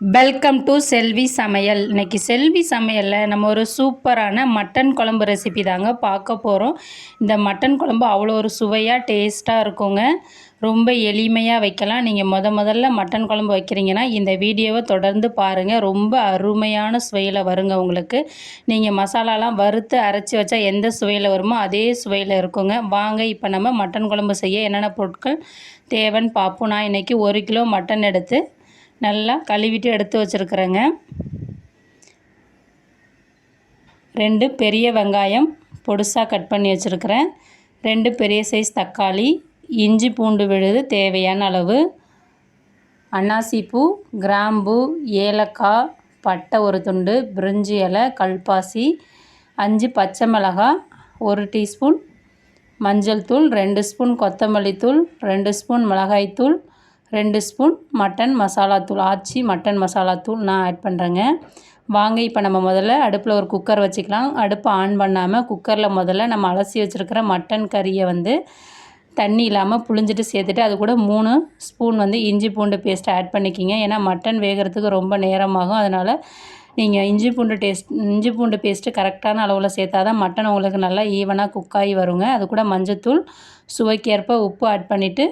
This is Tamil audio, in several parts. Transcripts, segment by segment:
வெல்கம் டு செல்வி சமையல் இன்னைக்கு செல்வி சமையலில் நம்ம ஒரு சூப்பரான மட்டன் குழம்பு ரெசிபி தாங்க பார்க்க போகிறோம் இந்த மட்டன் குழம்பு அவ்வளோ ஒரு சுவையாக டேஸ்ட்டாக இருக்குங்க. ரொம்ப எளிமையாக வைக்கலாம். நீங்கள் முத முதல்ல மட்டன் குழம்பு வைக்கிறீங்கன்னா இந்த வீடியோவை தொடர்ந்து பாருங்கள் ரொம்ப அருமையான சுவையில் வருங்க உங்களுக்கு. நீங்கள் மசாலாலாம் வறுத்து அரைச்சி வச்சா எந்த சுவையில் வருமோ அதே சுவையில் இருக்குங்க. வாங்க இப்போ நம்ம மட்டன் குழம்பு செய்ய என்னென்ன பொருட்கள் தேவைன்னு பார்ப்போம். நான் இன்றைக்கி ஒரு கிலோ மட்டன் எடுத்து நல்லா கழுவிட்டு எடுத்து வச்சுருக்குறேங்க. ரெண்டு பெரிய வெங்காயம் பொடுசாக கட் பண்ணி வச்சுருக்கிறேன். ரெண்டு பெரிய சைஸ் தக்காளி இஞ்சி பூண்டு விழுது தேவையான அளவு. அன்னாசிப்பூ கிராம்பு ஏலக்காய் பட்டை ஒரு துண்டு பிரிஞ்சி இலை கல்பாசி அஞ்சு பச்சை மிளகாய் ஒரு டீஸ்பூன் மஞ்சள் தூள் ரெண்டு ஸ்பூன் கொத்தமல்லி தூள் ரெண்டு ஸ்பூன் மிளகாய்த்தூள் ரெண்டு ஸ்பூன் மட்டன் மசாலா தூள் ஆச்சி மட்டன் மசாலா தூள் நான் ஆட் பண்ணுறேங்க வாங்க இப்போ நம்ம முதல்ல அடுப்பில் ஒரு குக்கர் வச்சுக்கலாம். அடுப்பை ஆன் பண்ணாமல் குக்கரில் முதல்ல நம்ம அலசி வச்சுருக்கிற மட்டன் கறியை வந்து தண்ணி இல்லாமல் புளிஞ்சிட்டு சேர்த்துட்டு அது கூட மூணு ஸ்பூன் வந்து இஞ்சி பூண்டு பேஸ்ட் ஆட் பண்ணிக்கிங்க. ஏன்னா மட்டன் வேகிறதுக்கு ரொம்ப நேரமாகும். அதனால் நீங்கள் இஞ்சி பூண்டு டேஸ்ட் இஞ்சி பூண்டு பேஸ்ட்டு கரெக்டான அளவில் சேர்த்தா தான் மட்டன் உங்களுக்கு நல்லா ஈவனாக குக்காகி வருங்க. அது கூட மஞ்சத்தூள் சுவைக்கேற்ப உப்பு ஆட் பண்ணிவிட்டு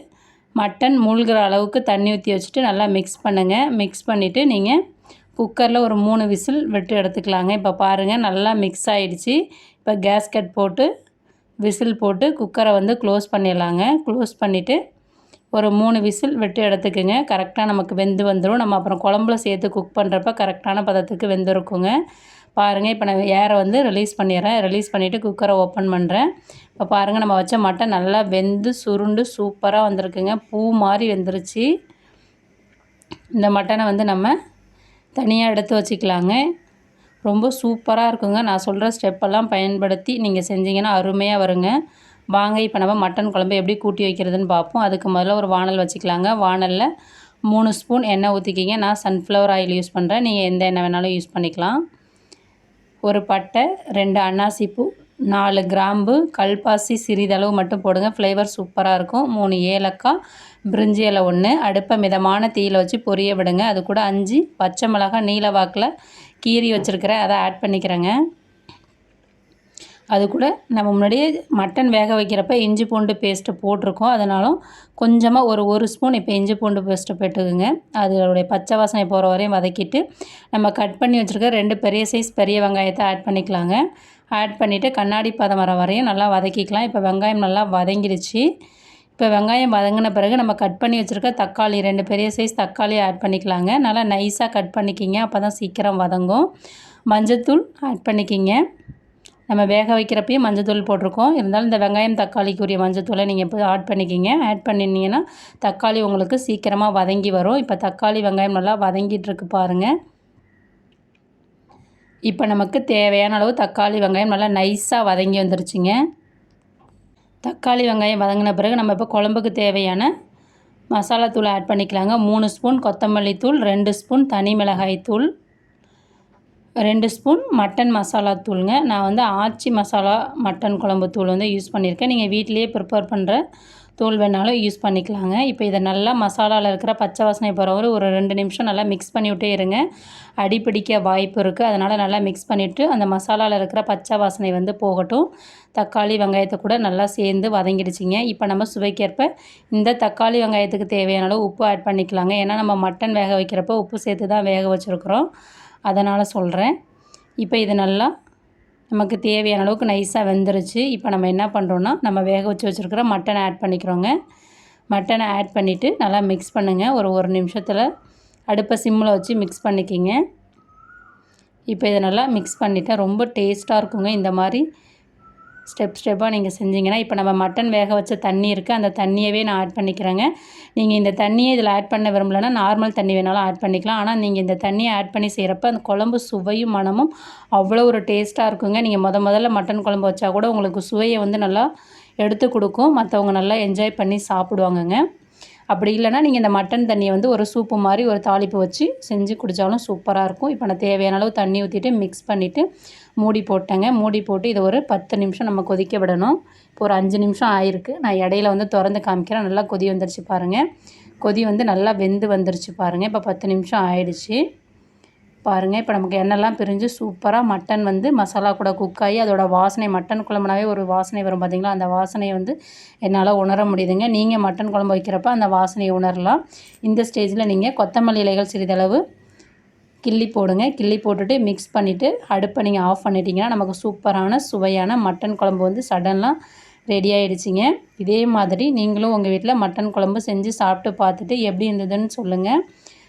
மட்டன் மூழ்கிற அளவுக்கு தண்ணி ஊற்றி வச்சுட்டு நல்லா மிக்ஸ் பண்ணுங்கள் மிக்ஸ் பண்ணிவிட்டு நீங்கள் குக்கரில் ஒரு மூணு விசில் விட்டு எடுத்துக்கலாங்க. இப்போ பாருங்கள் நல்லா மிக்ஸ் ஆகிடுச்சி இப்போ கேஸ்கட் போட்டு விசில் போட்டு குக்கரை வந்து க்ளோஸ் பண்ணிடலாங்க. க்ளோஸ் பண்ணிவிட்டு ஒரு மூணு விசில் விட்டு எடுத்துக்கோங்க. கரெக்டாக நமக்கு வெந்து வந்துடும் நம்ம அப்புறம் குழம்புல சேர்த்து குக் பண்ணுறப்ப கரெக்டான பதத்துக்கு வெந்திருக்குங்க. பாருங்கள் இப்போ நான் ஏரை வந்து ரிலீஸ் பண்ணிடுறேன். ரிலீஸ் பண்ணிவிட்டு குக்கரை ஓப்பன் பண்ணுறேன் இப்போ பாருங்கள் நம்ம வச்ச மட்டன் நல்லா வெந்து சுருண்டு சூப்பராக வந்திருக்குங்க. பூ மாதிரி வெந்துருச்சு. இந்த மட்டனை வந்து நம்ம தனியாக எடுத்து வச்சுக்கலாங்க. ரொம்ப சூப்பராக இருக்குங்க. நான் சொல்கிற ஸ்டெப்பெல்லாம் பயன்படுத்தி நீங்கள் செஞ்சீங்கன்னா அருமையாக வருங்க. வாங்க இப்போ நம்ம மட்டன் குழம்பு எப்படி கூட்டி வைக்கிறதுன்னு பார்ப்போம். அதுக்கு முதல்ல ஒரு வானல் வச்சுக்கலாங்க. வானலில் மூணு ஸ்பூன் எண்ணெய் ஊற்றிக்கிங்க நான் சன்ஃப்ளவர் ஆயில் யூஸ் பண்ணுறேன் நீங்கள் எந்த எண்ணெய் வேணாலும் யூஸ் பண்ணிக்கலாம். ஒரு பட்டை ரெண்டு அன்னாசிப்பூ நாலு கிராம்பு கல்பாசி சிறிதளவு மட்டும் போடுங்க. ஃப்ளேவர் சூப்பராக இருக்கும். மூணு ஏலக்காய் பிரிஞ்சி இலை ஒன்று அடுப்பை மிதமான தீயில் வச்சு பொரிய விடுங்க. அது கூட அஞ்சு பச்சை மிளகாய் நீல வாக்கில் கீரி வச்சுருக்கிறேன். அதை ஆட் பண்ணிக்கிறேங்க. அது கூட நம்ம முன்னாடியே மட்டன் வேக வைக்கிறப்ப இஞ்சி பூண்டு பேஸ்ட்டு போட்டிருக்கோம். அதனாலும் கொஞ்சமாக ஒரு ஒரு ஸ்பூன் இப்போ இஞ்சி பூண்டு பேஸ்ட்டு போட்டுக்குங்க. அதோடைய பச்சை வாசனை போகிற வரையும் வதக்கிட்டு நம்ம கட் பண்ணி வச்சுருக்க ரெண்டு பெரிய சைஸ் பெரிய வெங்காயத்தை ஆட் பண்ணிக்கலாங்க. ஆட் பண்ணிவிட்டு கண்ணாடி பதம் வர வரையும் நல்லா வதக்கிக்கலாம். இப்போ வெங்காயம் நல்லா வதங்கிடுச்சு இப்போ வெங்காயம் வதங்கின பிறகு நம்ம கட் பண்ணி வச்சுருக்க தக்காளி ரெண்டு பெரிய சைஸ் தக்காளி ஆட் பண்ணிக்கலாங்க. நல்லா நைஸாக கட் பண்ணிக்கிங்க. அப்போ தான் சீக்கிரம் வதங்கும். மஞ்சத்தூள் ஆட் பண்ணிக்கிங்க. நம்ம வேக வைக்கிறப்பையும் மஞ்சத்தூள் போட்டிருக்கோம். இருந்தாலும் இந்த வெங்காயம் தக்காளிக்குரிய மஞ்சத்தூளை நீங்கள் இப்போ ஆட் பண்ணிக்கிங்க. ஆட் பண்ணினீங்கன்னா தக்காளி உங்களுக்கு சீக்கிரமாக வதங்கி வரும். இப்போ தக்காளி வெங்காயம் நல்லா வதங்கிட்டுருக்கு பாருங்கள் இப்போ நமக்கு தேவையான அளவு தக்காளி வெங்காயம் நல்லா நைஸாக வதங்கி வந்துருச்சுங்க. தக்காளி வெங்காயம் வதங்கின பிறகு நம்ம இப்போ குழம்புக்கு தேவையான மசாலா தூள் ஆட் பண்ணிக்கலாங்க. மூணு ஸ்பூன் கொத்தமல்லி தூள் ரெண்டு ஸ்பூன் தனி மிளகாய் தூள். ரெண்டு ஸ்பூன் மட்டன் மசாலா தூளுங்க. நான் வந்து ஆச்சி மசாலா மட்டன் குழம்பு தூள் வந்து யூஸ் பண்ணியிருக்கேன். நீங்கள் வீட்டிலேயே ப்ரிப்பேர் பண்ணுற தூள் வேணாலும் யூஸ் பண்ணிக்கலாங்க. இப்போ இதை நல்லா மசாலாவில் இருக்கிற பச்சை வாசனை போகிற ஒரு ரெண்டு நிமிஷம் நல்லா மிக்ஸ் பண்ணிவிட்டே இருங்க. அடிப்பிடிக்க வாய்ப்பு இருக்குது அதனால் நல்லா மிக்ஸ் பண்ணிவிட்டு அந்த மசாலாவில் இருக்கிற பச்சை வாசனை வந்து போகட்டும். தக்காளி வெங்காயத்தை கூட நல்லா சேர்ந்து வதங்கிடுச்சிங்க. இப்போ நம்ம சுவைக்கேற்ப இந்த தக்காளி வெங்காயத்துக்கு தேவையான அளவு உப்பு ஆட் பண்ணிக்கலாங்க. ஏன்னா நம்ம மட்டன் வேக வைக்கிறப்போ உப்பு சேர்த்து தான் வேக வச்சுருக்குறோம். அதனால் சொல்கிறேன் இப்போ இது நல்லா நமக்கு தேவையான அளவுக்கு நைஸாக வெந்துருச்சு. இப்போ நம்ம என்ன பண்ணுறோன்னா நம்ம வேக வச்சு வச்சுருக்கிற மட்டனை ஆட் பண்ணிக்கிறோங்க. மட்டனை ஆட் பண்ணிவிட்டு நல்லா மிக்ஸ் பண்ணுங்கள் ஒரு ஒரு நிமிஷத்தில் அடுப்பை சிம்மில் வச்சு மிக்ஸ் பண்ணிக்கிங்க. இப்போ இதை நல்லா மிக்ஸ் பண்ணிவிட்டேன் ரொம்ப டேஸ்ட்டாக இருக்குங்க. இந்த மாதிரி ஸ்டெப் ஸ்டெப்பாக நீங்கள் செஞ்சீங்கன்னா இப்போ நம்ம மட்டன் வேக வச்ச தண்ணி இருக்குது அந்த தண்ணியவே நான் ஆட் பண்ணிக்கிறேங்க. நீங்கள் இந்த தண்ணியை இதில் ஆட் பண்ண விரும்பலைன்னா நார்மல் தண்ணி வேணாலும் ஆட் பண்ணிக்கலாம். ஆனால் நீங்கள் இந்த தண்ணியை ஆட் பண்ணி செய்கிறப்ப அந்த குழம்பு சுவையும் மனமும் அவ்வளோ ஒரு டேஸ்ட்டாக இருக்குங்க. நீங்கள் முத முதல்ல மட்டன் குழம்பு வச்சா கூட உங்களுக்கு சுவையை வந்து நல்லா எடுத்து கொடுக்கும். மற்றவங்க நல்லா என்ஜாய் பண்ணி சாப்பிடுவாங்கங்க. அப்படி இல்லைனா நீங்கள் இந்த மட்டன் தண்ணியை வந்து ஒரு சூப்பு மாதிரி ஒரு தாளிப்பு வச்சு செஞ்சு குடித்தாலும் சூப்பராக இருக்கும். இப்போ நான் தேவையான அளவு தண்ணி ஊற்றிட்டு மிக்ஸ் பண்ணிவிட்டு மூடி போட்டேங்க. மூடி போட்டு இதை ஒரு பத்து நிமிஷம் நம்ம கொதிக்க விடணும். இப்போ ஒரு அஞ்சு நிமிஷம் ஆயிருக்கு. நான் இடையில வந்து திறந்து காமிக்கிறேன். நல்லா கொதி வந்துருச்சு பாருங்கள் கொதி வந்து நல்லா வெந்து வந்துருச்சு பாருங்கள் இப்போ பத்து நிமிஷம் ஆயிடுச்சு. பாருங்கள் இப்போ நமக்கு எண்ணெய்லாம் பிரிஞ்சு சூப்பராக மட்டன் வந்து மசாலா கூட குக் ஆகி அதோடய வாசனை மட்டன் குழம்புனாவே ஒரு வாசனை வரும் பார்த்திங்களா அந்த வாசனையை வந்து என்னால் உணர முடியுதுங்க. நீங்கள் மட்டன் குழம்பு வைக்கிறப்ப அந்த வாசனையை உணரலாம். இந்த ஸ்டேஜில் நீங்கள் கொத்தமல்லி இலைகள் சிறிதளவு கிள்ளி போடுங்க. கிள்ளி போட்டுட்டு மிக்ஸ் பண்ணிவிட்டு அடுப்பை நீங்கள் ஆஃப் பண்ணிட்டீங்கன்னா நமக்கு சூப்பரான சுவையான மட்டன் குழம்பு வந்து சடன்லாம் ரெடி ஆகிடுச்சிங்க இதே மாதிரி நீங்களும் உங்கள் வீட்டில் மட்டன் குழம்பு செஞ்சு சாப்பிட்டு பார்த்துட்டு எப்படி இருந்ததுன்னு சொல்லுங்கள்